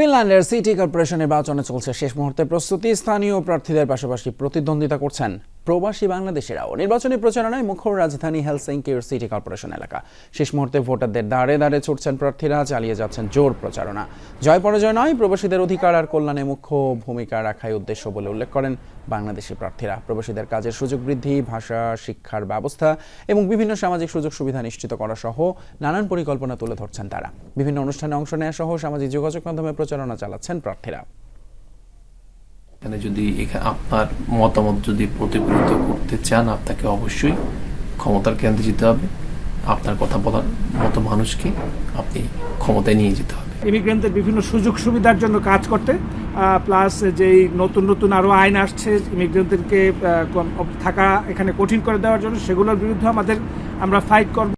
ফিনল্যান্ডের city corporation নির্বাচনে চলছে শেষ মুহূর্তে প্রস্তুতি। স্থানীয় প্রার্থীদের পাশাপাশি প্রতিদ্বন্দ্বিতা করছেন প্রবাসী বাংলাদেশেরাও নির্বাচনী প্রচারণায় মুখ্য রাজধানী হেলসিঙ্কির সিটি কর্পোরেশন এলাকা। শেষ মুহূর্তে ভোটারদের দাঁড়ে দাঁড়ে ছুটছেন প্রার্থীরা, চালিয়ে যাচ্ছেন জোর প্রচারণা। জয় পরাজয় নয়, প্রবাসীদের অধিকার আর কল্যাণে মুখ্য ভূমিকা রাখাই উদ্দেশ্য বলে উল্লেখ করেন বাংলাদেশি প্রার্থীরা। প্রবাসীদের কাজের সুযোগ বৃদ্ধি, ভাষা, শিক্ষার ব্যবস্থা এবং বিভিন্ন সামাজিক সুযোগ সুবিধা নিশ্চিত করা সহ নানান পরিকল্পনা তুলে ধরছেন তারা। বিভিন্ন অনুষ্ঠানে অংশ নেওয়া সহ সামাজিক যোগাযোগ মাধ্যমে প্রচারণা চালাচ্ছেন প্রার্থীরা। এখানে যদি আপনার মতামত যদি প্রতিফলিত করতে চান, আপনাকে অবশ্যই ক্ষমতার কেন্দ্রে যেতে হবে। আপনার কথা বলার মতো মানুষকে আপনি ক্ষমতায় নিয়ে যেতে হবে। ইমিগ্রেন্টদের বিভিন্ন সুযোগ সুবিধার জন্য কাজ করতে প্লাস যেই নতুন নতুন আরও আইন আসছে, ইমিগ্রেন্টদেরকে থাকা এখানে কঠিন করে দেওয়ার জন্য, সেগুলোর বিরুদ্ধে আমাদের আমরা ফাইট করব।